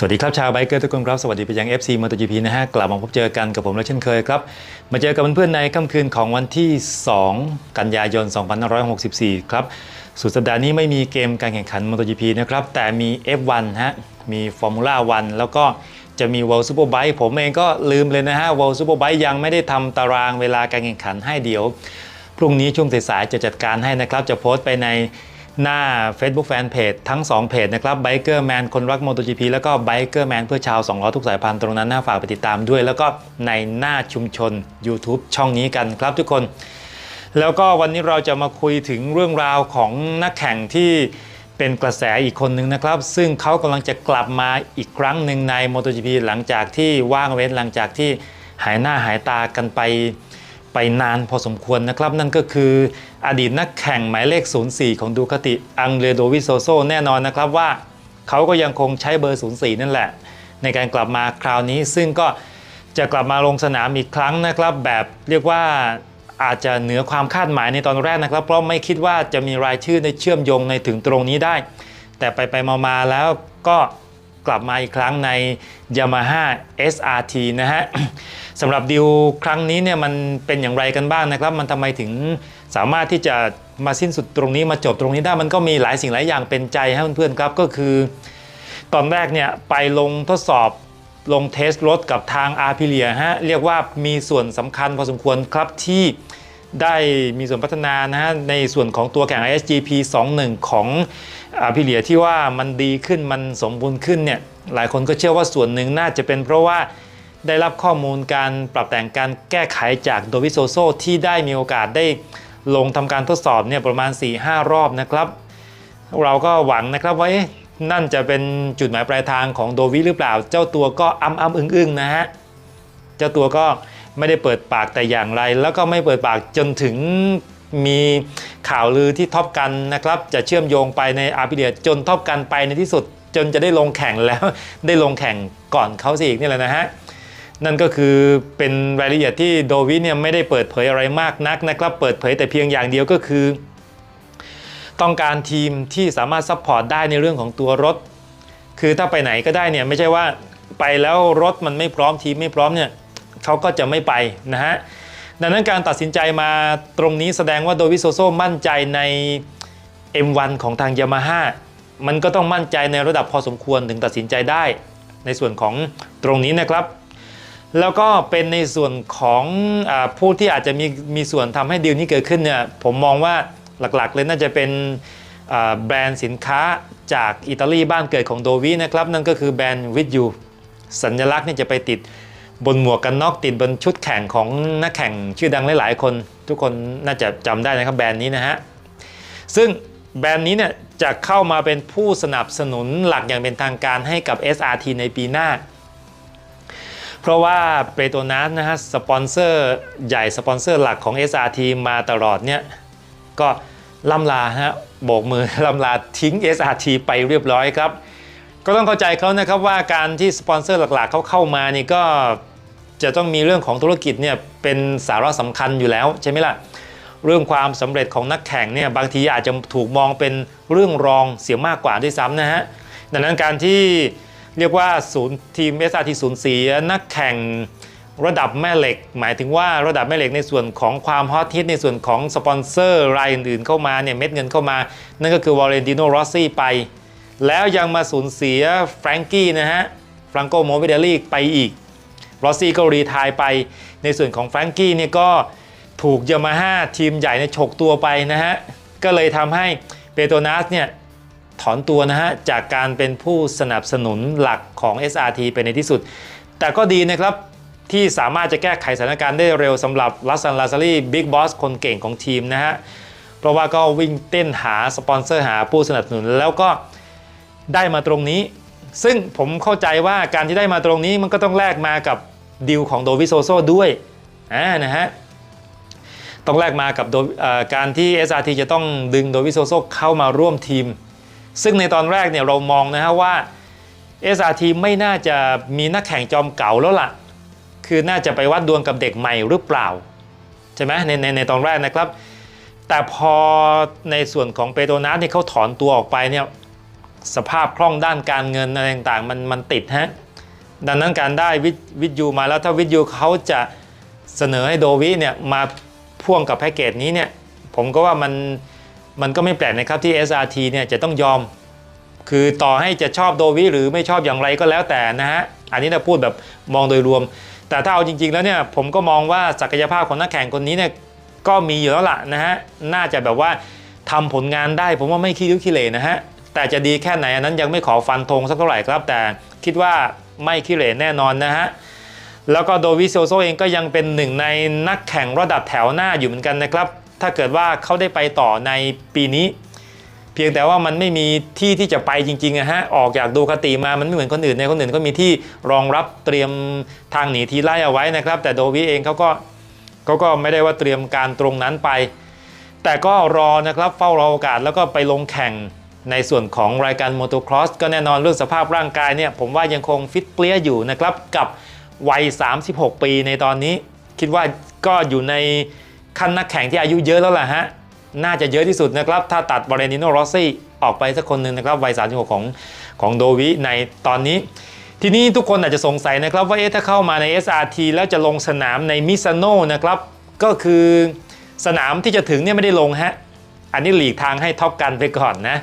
สวัสดีครับชาวไบเกอร์ทุกคนครับ สวัสดีไปยัง FC MotoGP นะฮะ กลับมาพบเจอกันกับผมและเช่นเคยครับ มาเจอกับเพื่อนๆในค่ำคืนของวันที่ 2 กันยายน 2564 ครับ สุดสัปดาห์นี้ไม่มีเกมการแข่งขัน MotoGP นะครับ แต่มี F1 ฮะ มี Formula 1 แล้วก็จะมี World Superbike ผมเองก็ลืมเลยนะฮะ World Superbike ยังไม่ได้ทำตารางเวลาการแข่งขันให้เดี๋ยว พรุ่งนี้ช่วงสายๆจะจัดการให้นะครับจะโพสต์ไปใน หน้า Facebook Fanpage ทั้ง 2 เพจนะครับ Biker Man คนรัก MotoGP แล้วก็ Biker Man เพื่อชาว2ล้อทุกสายพันธุ์ตรงนั้นน่าฝากไปติดตามด้วย แล้วก็ในหน้าชุมชน YouTube ช่องนี้กันครับทุกคน แล้วก็วันนี้เราจะมาคุยถึงเรื่องราวของนักแข่งที่เป็นกระแสอีกคนหนึ่งนะครับ ซึ่งเขากำลังจะกลับมาอีกครั้งหนึ่งใน MotoGP หลังจากที่ว่างเว้นหลังจากที่หายหน้าหายตากันไป ไปนานพอสมควรนะครับ นั่นก็คืออดีตนักแข่งหมายเลข 04 ของดูคติอังเ e โดวิโซโซแน่นอนนะครับว่าเขาก็ยังคงใช้เบอร์ 04 นั่นแหละ ในการกลับมาคราวนี้ซึ่งก็จะกลับมาลงสนามอีกครั้งนะครับ แบบเรียกว่าอาจจะเหนือความคาดหมายในตอนแรกนะครับ เพราะไม่คิดว่าจะมีรายชื่อในเชื่อมโยงในถึงตรงนี้ได้ แต่ไปไปมามาแล้วก็ กลับมาอีกครั้งใน Yamaha SRT นะฮะสำหรับดิวครั้งนี้เนี่ยมันเป็นอย่างไรกันบ้างนะครับ มันทำไมถึงสามารถที่จะมาสิ้นสุดตรงนี้มาจบตรงนี้ได้มันก็มีหลายสิ่งหลายอย่างเป็นใจให้เพื่อนๆครับก็คือ ตอนแรกเนี่ยไปลงทดสอบลงเทสรถกับทางอาพิเลียฮะเรียกว่ามีส่วนสำคัญพอสมควรครับที่ได้มีส่วนพัฒนานะฮะในส่วนของตัวแข่ง ISGP 21 ของอา พิเลียที่ว่ามันดีขึ้นมันสมบูรณ์ขึ้นเนี่ยหลายคนก็เชื่อว่าส่วนหนึ่งน่าจะเป็นเพราะว่าได้รับข้อมูลการปรับแต่งการแก้ไขจากโดวิโซโซที่ได้มีโอกาสได้ลงทำการทดสอบเนี่ยประมาณ 4-5 รอบนะครับ เราก็หวังนะครับว่าเอ๊ะนั่นจะเป็นจุดหมายปลายทางของโดวิหรือเปล่า เจ้าตัวก็อ้ำอ้ำอึ้งอึ้งนะฮะเจ้าตัวก็ไม่ได้เปิดปากแต่อย่างไร แล้วก็ไม่เปิดปากจนถึง มีข่าวลือที่ท็อปกันนะครับจะเชื่อมโยงไปในอาร์พิเดียจนท็อปกันไปในที่สุด จนจะได้ลงแข่งแล้ว ได้ลงแข่งก่อนเขาสิอีกนี่แหละนะฮะนั่นก็คือเป็นรายละเอียดที่โดวิเนี่ยไม่ได้เปิดเผยอะไรมากนักนะครับ เปิดเผยแต่เพียงอย่างเดียวก็คือ ต้องการทีมที่สามารถซัพพอร์ตได้ในเรื่องของตัวรถ คือถ้าไปไหนก็ได้เนี่ยไม่ใช่ว่าไปแล้วรถมันไม่พร้อมทีมไม่พร้อมเนี่ยเขาก็จะไม่ไปนะฮะ ดังนั้นการตัดสินใจมาตรงนี้แสดงว่าโดวิโซโซมั่นใจใน M1 ของทางยามาฮ่ามันก็ต้องมั่นใจในระดับพอสมควรถึงตัดสินใจได้ ในส่วนของตรงนี้นะครับ แล้วก็เป็นในส่วนของอผู้ที่อาจจะมีมีส่วนทำให้ดีลนี้เกิดขึ้นเนี่ยผมมองว่าหลักๆเลยน่าจะเป็นแบรนด์สินค้าจากอิตาลีบ้านเกิดของโดวีนะครับ นั่นก็คือแบรนด์วิดยูสัญลักษณ์เนี่ยจะไปติด บนหมวกกันน็อกติดบนชุดแข่งของนักแข่งชื่อดังหลายๆ คน ทุกคนน่าจะจำได้นะครับแบรนด์นี้นะฮะซึ่งแบรนด์นี้เนี่ยจะเข้ามาเป็นผู้สนับสนุนหลักอย่างเป็นทางการให้กับ SRT ในปีหน้า เพราะว่าเปโตรนัสนะฮะสปอนเซอร์ใหญ่สปอนเซอร์หลักของ SRT มาตลอดเนี่ยก็ล่ำลาฮะโบกมือล่ำลาทิ้ง SRT ไปเรียบร้อยครับ ก็ต้องเข้าใจเขานะครับว่าการที่สปอนเซอร์หลักๆเขาเข้ามานี่ก็ จะต้องมีเรื่องของธุรกิจเนี่ยเป็นสาระสำคัญอยู่แล้วใช่ไหมล่ะเรื่องความสำเร็จของนักแข่งเนี่ยบางทีอาจจะถูกมองเป็นเรื่องรองเสียมากกว่าด้วยซ้ำนะฮะดังนั้นการที่เรียกว่าศูนย์ทีม SRT 0 4นักแข่งระดับแม่เหล็ก หมายถึงว่าระดับแม่เหล็กในส่วนของความฮอตฮิตในส่วนของสปอนเซอร์รายอื่นๆเข้ามาเนี่ยเม็ดเงินเข้ามา นั่นก็คือวอลเลนติโนรอสซี่ไป แล้วยังมาสูญเสียแฟรงกี้นะฮะฟรังโกโมวิเดลลี่ไปอีก รอซี่ก็รีทายไป ในส่วนของแฟรงกี้เนี่ยก็ถูกยามาฮ่าทีมใหญ่ในฉกตัวไปนะฮะ ก็เลยทำให้เปโตนัสเนี่ยถอนตัวนะฮะ จากการเป็นผู้สนับสนุนหลักของ SRT ไปในที่สุด แต่ก็ดีนะครับที่สามารถจะแก้ไขสถานการณ์ได้เร็วสำหรับลัสซันลาซารีบิ๊กบอสคนเก่งของทีมนะฮะ เพราะว่าก็วิ่งเต้นหาสปอนเซอร์หาผู้สนับสนุนแล้วก็ได้มาตรงนี้ ซึ่งผมเข้าใจว่าการที่ได้มาตรงนี้มันก็ต้องแลกมากับดีลของโดวิโซโซด้วยอ่านะฮะต้องแลกมากับโดเอ่อการที่ SRT จะต้องดึงโดวิโซโซเข้ามาร่วมทีม ซึ่งในตอนแรกเนี่ยเรามองนะฮะว่า SRT ไม่น่าจะมีนักแข่งจอมเก่าแล้วล่ะ คือน่าจะไปวัดดวงกับเด็กใหม่หรือเปล่า ใช่ไหมในในในตอนแรกนะครับ แต่พอในส่วนของเปโตนัสเนี่ยเขาถอนตัวออกไปเนี่ย สภาพคล่องด้านการเงินอะไรต่างๆมันมันติดฮะดังนั้นการได้วิทวิทยูมาแล้วถ้าวิทยูเขาจะเสนอให้โดวิเนี่ยมาพ่วงกับแพ็กเกจนี้เนี่ยผมก็ว่ามันมันก็ไม่แปลกนะครับที่ SRT เนี่ยจะต้องยอม คือต่อให้จะชอบโดวิหรือไม่ชอบอย่างไรก็แล้วแต่นะฮะอันนี้เราพูดแบบมองโดยรวม แต่ถ้าเอาจริง ๆ แล้วเนี่ยผมก็มองว่าศักยภาพของนักแข่งคนนี้เนี่ยก็มีอยู่แล้วล่ะนะฮะน่าจะแบบว่าทำผลงานได้ผมว่าไม่ขี้ริ้วขี้เหร่นะฮะ แต่จะดีแค่ไหนอันนั้นยังไม่ขอฟันธงสักเท่าไหร่ครับ แต่คิดว่าไม่ขี้เหร่แน่นอนนะฮะแล้วก็โดวิโซโซเองก็ยังเป็นหนึ่งในนักแข่งระดับแถวหน้าอยู่เหมือนกันนะครับ ถ้าเกิดว่าเขาได้ไปต่อในปีนี้ เพียงแต่ว่ามันไม่มีที่ที่จะไปจริงๆอะฮะออกจากดูคติมามันไม่เหมือนคนอื่นในคนอื่นก็มีที่รองรับเตรียมทางหนีทีไล่เอาไว้นะครับ แต่โดวิเองเขาก็เขาก็ไม่ได้ว่าเตรียมการตรงนั้นไป แต่ก็รอนะครับเฝ้ารอโอกาสแล้วก็ไปลงแข่ง ในส่วนของรายการมอเตอร์ครอสก็แน่นอนเรื่องสภาพร่างกายเนี่ยผมว่ายังคงฟิตเปรี้ยอยู่นะครับ กับวัย 36 ปีในตอนนี้ คิดว่าก็อยู่ในขั้นนักแข่งที่อายุเยอะแล้วล่ะฮะ น่าจะเยอะที่สุดนะครับ ถ้าตัดบาเรนิโนโรซี่ออกไปสักคนหนึ่งนะครับวัย 36 ของของโดวิในตอนนี้ ทีนี้ทุกคนอาจจะสงสัยนะครับว่าเอ๊ะถ้าเข้ามาใน SRT แล้วจะลงสนามในมิซานโนนะครับก็คือสนามที่จะถึงเนี่ยไม่ได้ลงฮะอันนี้หลีกทางให้ท็อปกันไปก่อนนะ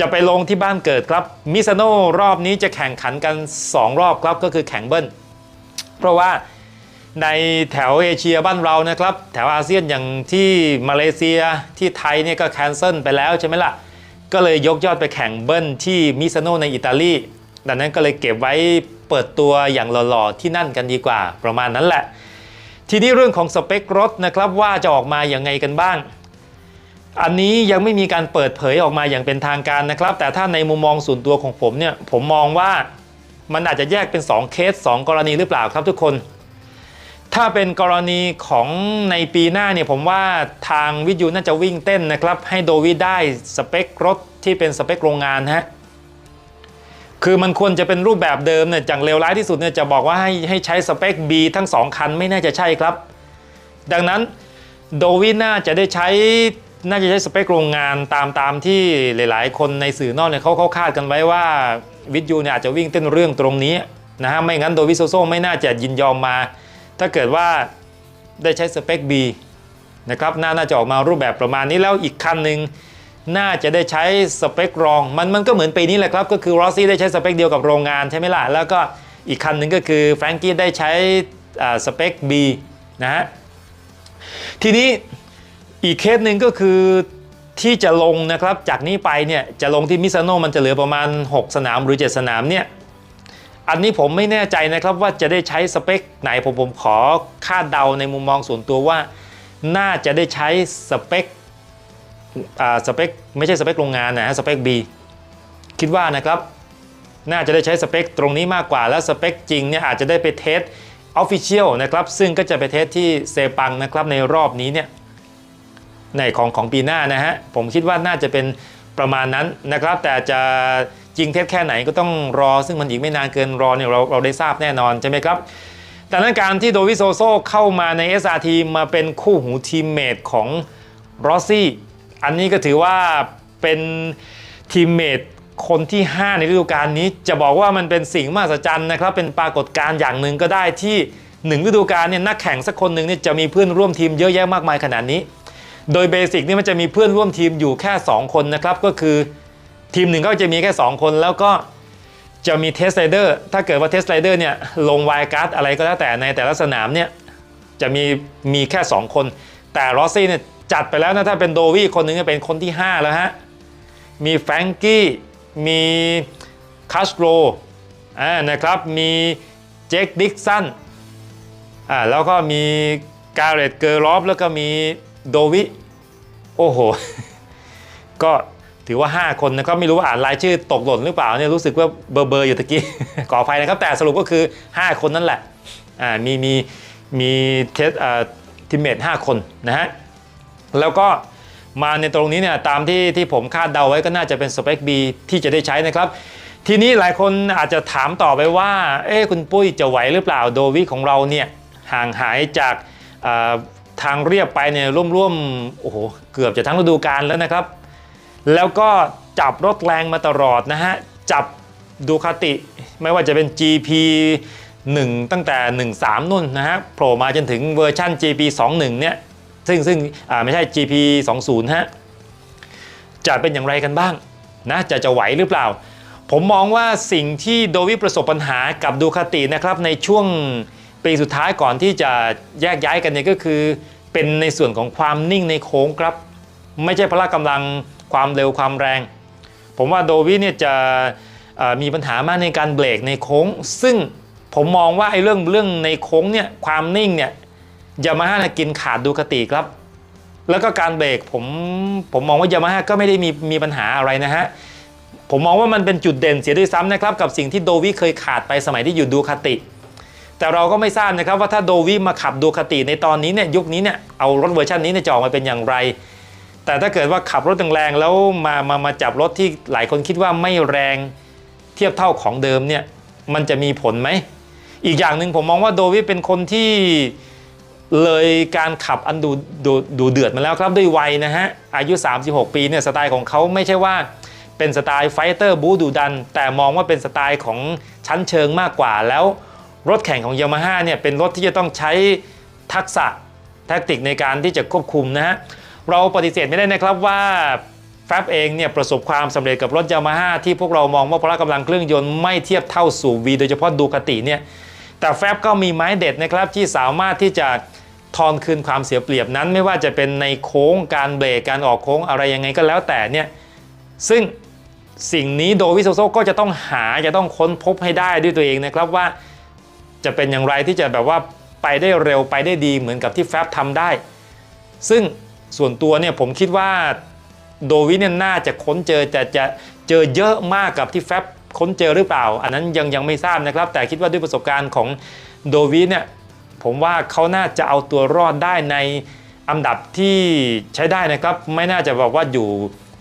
จะไปลงที่บ้านเกิดครับมิซานโนรอบนี้จะแข่งขันกัน 2 รอบครับก็คือแข่งเบิ้ลเพราะว่าในแถวเอเชียบ้านเรานะครับ แถวอาเซียนอย่างที่มาเลเซียที่ไทยเนี่ยก็แคนเซิลไปแล้วใช่ไหมล่ะ ก็เลยยกยอดไปแข่งเบิ้ลที่มิซานโนในอิตาลีดังนั้นก็เลยเก็บไว้เปิดตัวอย่างหล่อๆที่นั่นกันดีกว่าประมาณนั้นแหละ ทีนี้เรื่องของสเปครถนะครับว่าจะออกมาอย่างไงกันบ้าง อันนี้ยังไม่มีการเปิดเผยออกมาอย่างเป็นทางการนะครับ แต่ถ้าในมุมมองส่วนตัวของผมเนี่ยผมมองว่ามันอาจจะแยกเป็น 2 เคส 2 กรณีหรือเปล่าครับทุกคน ถ้าเป็นกรณีของในปีหน้าเนี่ยผมว่าทางวิทยุน่าจะวิ่งเต้นนะครับ ให้โดวิได้สเปครถที่เป็นสเปคโรงงานฮะคือมันควรจะเป็นรูปแบบเดิมเนี่ยอย่างเลวร้ายที่สุดเนี่ยจะบอกว่าให้ให้ใช้สเปค B ทั้ง 2 คันไม่น่าจะใช่ครับ ดังนั้นโดวิน่าจะได้ใช้ น่าจะใช้สเปคโรงงานตามตามที่หลาย ๆ คนในสื่อนอกเนี่ยเขาเขาคาดกันไว้ว่าวิทยุเนี่ยอาจจะวิ่งเต้นเรื่องตรงนี้นะฮะไม่งั้นโดวิโซโซไม่น่าจะยินยอมมา ถ้าเกิดว่าได้ใช้สเปค B นะครับน่าน่าจะออกมารูปแบบประมาณนี้แล้วอีกคันหนึ่งน่าจะได้ใช้สเปครอง มันมันก็เหมือนปีนี้แหละครับ ก็คือรอสซี่ได้ใช้สเปคเดียวกับโรงงานใช่ไหมล่ะ แล้วก็อีกคันหนึ่งก็คือแฟรงกี้ได้ใช้สเปค B นะฮะทีนี้ อีกเคสหนึ่งก็คือที่จะลงนะครับจากนี้ไปเนี่ยจะลงที่มิซานโนมันจะเหลือประมาณ 6 สนามหรือ 7 สนามเนี่ยอันนี้ผมไม่แน่ใจนะครับว่าจะได้ใช้สเปคไหนผมผมขอคาดเดาในมุมมองส่วนตัวว่า น่าจะได้ใช้สเปคอ่าสเปคไม่ใช่สเปคโรงงานนะฮะสเปค B คิดว่านะครับ น่าจะได้ใช้สเปคตรงนี้มากกว่า แล้วสเปคจริงเนี่ยอาจจะได้ไปเทสออฟฟิเชียลนะครับซึ่งก็จะไปเทสที่เซปังนะครับในรอบนี้เนี่ย ในของของปีหน้านะฮะผมคิดว่าน่าจะเป็นประมาณนั้นนะครับ แต่จะจริงเท็จแค่ไหนก็ต้องรอ ซึ่งมันอีกไม่นานเกินรอเนี่ยเราเราได้ทราบแน่นอนใช่ไหมครับแต่นั้นการที่โดวิโซโซเข้ามาใน SRT มาเป็นคู่หูทีมเมทของรอซี่อันนี้ก็ถือว่าเป็นทีมเมทคนที่ 5 ในฤดูกาลนี้ จะบอกว่ามันเป็นสิ่งมหัศจรรย์นะครับ เป็นปรากฏการณ์อย่างหนึ่งก็ได้ที่ 1 ฤดูกาลเนี่ยนักแข่งสักคนหนึ่งเนี่ยจะมีเพื่อนร่วมทีมเยอะแยะมากมายขนาดนี้ โดยเบสิกนี่มันจะมีเพื่อนร่วมทีมอยู่แค่ 2 คนนะครับ ก็คือทีมหนึ่งก็จะมีแค่ 2 คน แล้วก็จะมีเทสไรเดอร์ถ้าเกิดว่าเทสไรเดอร์เนี่ยลงไวการ์ดอะไรก็แล้วแต่ในแต่ละสนามเนี่ยจะมีมีแค่ 2 คน แต่รอสซี่เนี่ยจัดไปแล้วนะถ้าเป็นโดวี่คนหนึงเนี่ยเป็นคนที่ 5 แล้วฮะ มีแฟรงกี้มีคัสโรอ่านะครับมีเจคดิกสันอ่าแล้วก็มีการเรตเกอร์ลอฟแล้วก็มีโดวิ โอ้โห ก็ถือว่า 5 คนนะครับไม่รู้ว่าอ่านรายชื่อตกหล่นหรือเปล่าเนี่ยรู้สึกว่าเบอร์เบอร์อยู่ตะกี้ ขออภัยนะครับ แต่สรุปก็คือ 5 คนนั่นแหละอ่ามีมีมีเทสอ่าทีมเมท5คนนะฮะแล้วก็มาในตรงนี้เนี่ยตามที่ที่ผมคาดเดาไว้ก็น่าจะเป็นสเปค B ที่จะได้ใช้นะครับ ทีนี้หลายคนอาจจะถามต่อไปว่า เอ๊คุณปุ้ยจะไหวหรือเปล่าโดวิของเราเนี่ยห่างหายจาก ทางเรียบไปเนี่ยร่วมๆโอ้โหเกือบจะทั้งฤดูกาลแล้วนะครับ แล้วก็จับรถแรงมาตลอดนะฮะ จับดูคาติ ไม่ว่าจะเป็น GP 1 ตั้งแต่ 13 นุ่นนะฮะโผล่มาจนถึงเวอร์ชัน GP 21 เนี่ย ซึ่งซึ่งอ่าไม่ใช่ GP 20 ฮะ จะเป็นอย่างไรกันบ้างนะจะจะไหวหรือเปล่า ผมมองว่าสิ่งที่โดวิประสบปัญหากับดูคาตินะครับในช่วง ปีสุดท้ายก่อนที่จะแยกย้ายกันเนี่ยก็คือ เป็นในส่วนของความนิ่งในโค้งครับ ไม่ใช่พละกำลังความเร็วความแรง ผมว่าโดวิเนี่ยจะมีปัญหามากในการเบรกในโค้ง ซึ่งผมมองว่าไอ้เรื่องเรื่องในโค้งเนี่ยความนิ่งเนี่ยยามาฮ่ากินขาดดูคาติครับ แล้วก็การเบรกผมผมมองว่ายามาฮ่าก็ไม่ได้มีมีปัญหาอะไรนะฮะผมมองว่ามันเป็นจุดเด่นเสียด้วยซ้ำนะครับ กับสิ่งที่โดวิเคยขาดไปสมัยที่อยู่ดูคาติ แต่เราก็ไม่ทราบนะครับว่าถ้าโดวิมาขับดูคติในตอนนี้เนี่ยยุคนี้เนี่ยเอารถเวอร์ชันนี้เนี่ยจะออกมาเป็นอย่างไร แต่ถ้าเกิดว่าขับรถแรงๆแล้วมามามาจับรถที่หลายคนคิดว่าไม่แรงเทียบเท่าของเดิมเนี่ยมันจะมีผลไหม อีกอย่างหนึ่งผมมองว่าโดวิเป็นคนที่เลยการขับอันดูดูดูเดือดมาแล้วครับด้วยวัยนะฮะอายุ 36 ปีเนี่ยสไตล์ของเขาไม่ใช่ว่าเป็นสไตล์ไฟเตอร์บูดูดัน แต่มองว่าเป็นสไตล์ของชั้นเชิงมากกว่าแล้ว รถแข่งของยามาฮ่าเนี่ยเป็นรถที่จะต้องใช้ทักษะแทคติกในการที่จะควบคุมนะฮะเราปฏิเสธไม่ได้นะครับว่าแฟบเองเนี่ยประสบความสำเร็จกับรถยามาฮ่าที่พวกเรามองว่าพละกำลังเครื่องยนต์ไม่เทียบเท่าสูวีโดยเฉพาะดูคติเนี่ยแต่แฟบก็มีไม้เด็ดนะครับที่สามารถที่จะทอนคืนความเสียเปรียบนั้น ไม่ว่าจะเป็นในโค้งการเบรกการออกโค้งอะไรยังไงก็แล้วแต่เนี่ยซึ่งสิ่งนี้โดวิโซโซก็จะต้องหาจะต้องค้นพบให้ได้ด้วยตัวเองนะครับว่า จะเป็นอย่างไรที่จะแบบว่าไปได้เร็วไปได้ดีเหมือนกับที่แฟบทำได้ ซึ่งส่วนตัวเนี่ยผมคิดว่าโดวิเนี่ยน่าจะค้นเจอแต่จะเจอเยอะมากกับที่แฟบค้นเจอหรือเปล่า อันนั้นยังยังไม่ทราบนะครับ แต่คิดว่าด้วยประสบการณ์ของโดวิเนี่ยผมว่าเขาน่าจะเอาตัวรอดได้ในอันดับที่ใช้ได้นะครับ ไม่น่าจะบอกว่าอยู่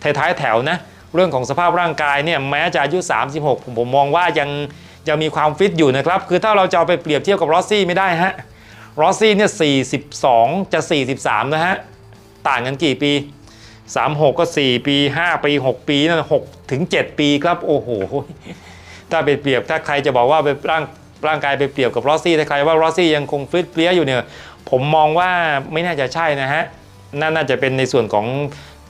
ท้ายๆแถวนะ เรื่องของสภาพร่างกายเนี่ยแม้จะอายุ 36 ผมผมมองว่ายัง ยังมีความฟิตอยู่นะครับ คือถ้าเราจะเอาไปเปรียบเทียบกับรอสซี่ไม่ได้ฮะรอสซี่เนี่ย42 จะ 43 นะฮะ ต่างกันกี่ปี 36 ก็ 4 ปี 5 ปี 6 ปีนั่น6ถึง 7 ปีครับ โอ้โห ถ้าไปเปรียบถ้าใครจะบอกว่าไปร่างร่างกายไปเปรียบกับรอสซี่ถ้าใครว่ารอสซี่ยังคงฟิตเปรี้ยอยู่เนี่ย ผมมองว่าไม่น่าจะใช่นะฮะ น่าน่าจะเป็นในส่วนของ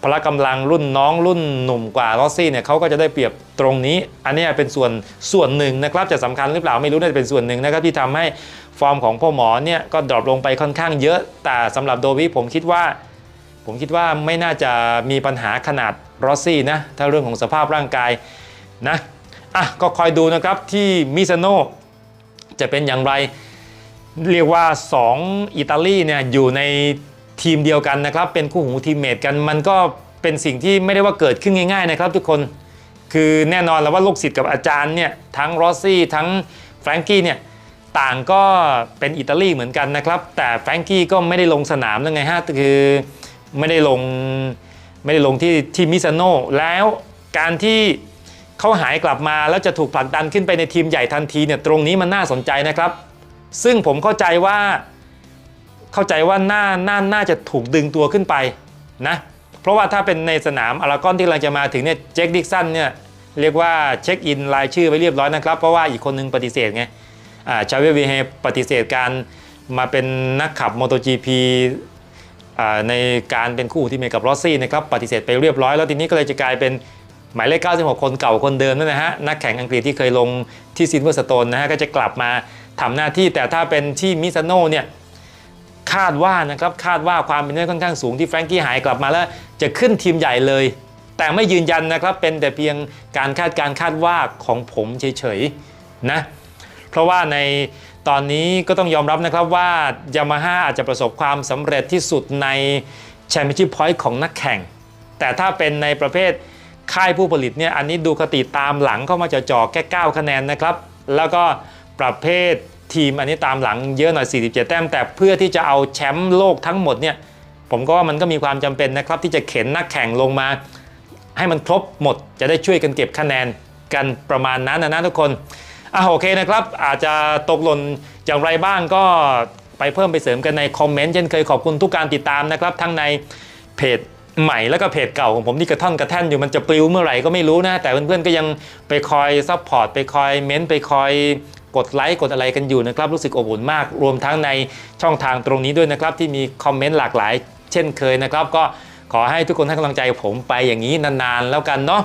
พละกำลังรุ่นน้องรุ่นหนุ่มกว่ารอสซี่เนี่ยเขาก็จะได้เปรียบตรงนี้ อันนี้เป็นส่วนส่วนหนึ่งนะครับจะสำคัญหรือเปล่าไม่รู้น่าจะเป็นส่วนหนึ่งนะครับที่ทำให้ฟอร์มของพ่อหมอเนี่ยก็ดรอปลงไปค่อนข้างเยอะ แต่สำหรับโดวิผมคิดว่า ผมคิดว่าไม่น่าจะมีปัญหาขนาดรอสซี่นะถ้าเรื่องของสภาพร่างกายนะอะก็คอยดูนะครับที่มิซาโนจะเป็นอย่างไร เรียกว่า 2 อิตาลีเนี่ยอยู่ใน ทีมเดียวกันนะครับ เป็นคู่หูทีมเมทกัน มันก็เป็นสิ่งที่ไม่ได้ว่าเกิดขึ้นง่าย ๆ นะครับ ทุกคนคือแน่นอนแล้วว่าลูกศิษย์กับอาจารย์เนี่ยทั้งรอสซี่ทั้งแฟรงกี้เนี่ยต่างก็เป็นอิตาลีเหมือนกันนะครับ แต่แฟรงกี้ก็ไม่ได้ลงสนามแล้วไงฮะคือไม่ได้ลงไม่ได้ลงที่ที่มิซาโนแล้วการที่เขาหายกลับมาแล้วจะถูกผลักดันขึ้นไปในทีมใหญ่ทันทีเนี่ยตรงนี้มันน่าสนใจนะครับ ซึ่งผมเข้าใจว่า เข้าใจว่าน่าน่าน่าจะถูกดึงตัวขึ้นไปนะเพราะว่าถ้าเป็นในสนามอารากอนที่กำลังจะมาถึงเนี่ยเจคดิกสันเนี่ยเรียกว่าเช็คอินรายชื่อไว้เรียบร้อยนะครับ เพราะว่าอีกคนนึงปฏิเสธไงอ่าชาเววีเฮปฏิเสธการมาเป็นนักขับ MotoGP ในการเป็นคู่ที่เมกับรอสซี่นะครับปฏิเสธไปเรียบร้อยแล้วทีนี้ก็เลยจะกลายเป็นหมายเลข 96 คนเก่าคนเดิมนั่นนะฮะนักแข่งอังกฤษที่เคยลงที่ซินเวอร์สโตนนะฮะก็จะกลับมาทำหน้าที่แต่ถ้าเป็นที่มิซาโนเนี่ย คาดว่านะครับคาดว่าความเป็นได้ค่อนข้างสูงที่แฟรงกี้หายกลับมาแล้วจะขึ้นทีมใหญ่เลย แต่ไม่ยืนยันนะครับเป็นแต่เพียงการคาดการคาดว่าของผมเฉยๆนะเพราะว่าในตอนนี้ก็ต้องยอมรับนะครับว่ายามาฮ่าอาจจะประสบความสำเร็จที่สุดในแชมเปี้ยนชิพพอยต์ของนักแข่ง แต่ถ้าเป็นในประเภทค่ายผู้ผลิตเนี่ยอันนี้ดูคติตามหลังเข้ามาจะจ่อแค่9คะแนนนะครับ แล้วก็ประเภท ทีมอันนี้ตามหลังเยอะหน่อย 47 แต้ม แต่เพื่อที่จะเอาแชมป์โลกทั้งหมดเนี่ยผมก็ว่ามันก็มีความจำเป็นนะครับ ที่จะเข็นนักแข่งลงมา ให้มันครบหมดจะได้ช่วยกันเก็บคะแนนกันประมาณนั้นนะนะทุกคนอะโอเคนะครับ อาจจะตกหล่นอย่างไรบ้างก็ไปเพิ่มไปเสริมกันในคอมเมนต์เช่นเคยขอบคุณทุกการติดตามนะครับ ทั้งในเพจใหม่แล้วก็เพจเก่าของผมที่กระท่อนกระแท่นอยู่มันจะปลิวเมื่อไหร่ก็ไม่รู้นะ แต่เพื่อนๆก็ยังไปคอยซัพพอร์ตไปคอยเม้นต์ไปคอย กดไลค์กดอะไรกันอยู่นะครับ รู้สึกอบอุ่นมาก รวมทั้งในช่องทางตรงนี้ด้วยนะครับ ที่มีคอมเมนต์หลากหลาย เช่นเคยนะครับ ก็ขอให้ทุกคนให้กำลังใจผมไปอย่างนี้นานๆแล้วกันเนาะ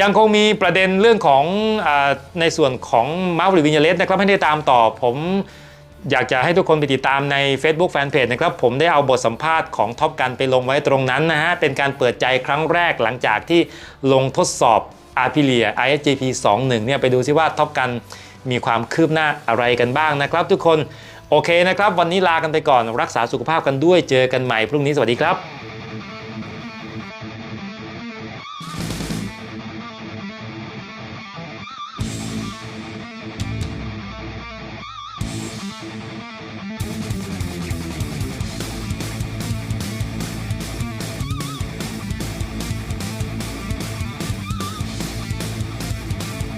ยังคงมีประเด็นเรื่องของอในส่วนของมาร์ฟหรือวินเยเลสนะครับให้ได้ตามต่อผมอยากจะให้ทุกคนไปติดตามใน Facebook Fanpage นะครับ ผมได้เอาบทสัมภาษณ์ของท็อปกันไปลงไว้ตรงนั้นนะฮะ เป็นการเปิดใจครั้งแรกหลังจากที่ลงทดสอบ a r p i l i a ISGP 21เนี่ยไปดูซิว่าท็อปกัน มีความคืบหน้าอะไรกันบ้างนะครับ ทุกคนโอเคนะครับ วันนี้ลากันไปก่อนรักษาสุขภาพกันด้วยเจอกันใหม่พรุ่งนี้สวัสดีครับ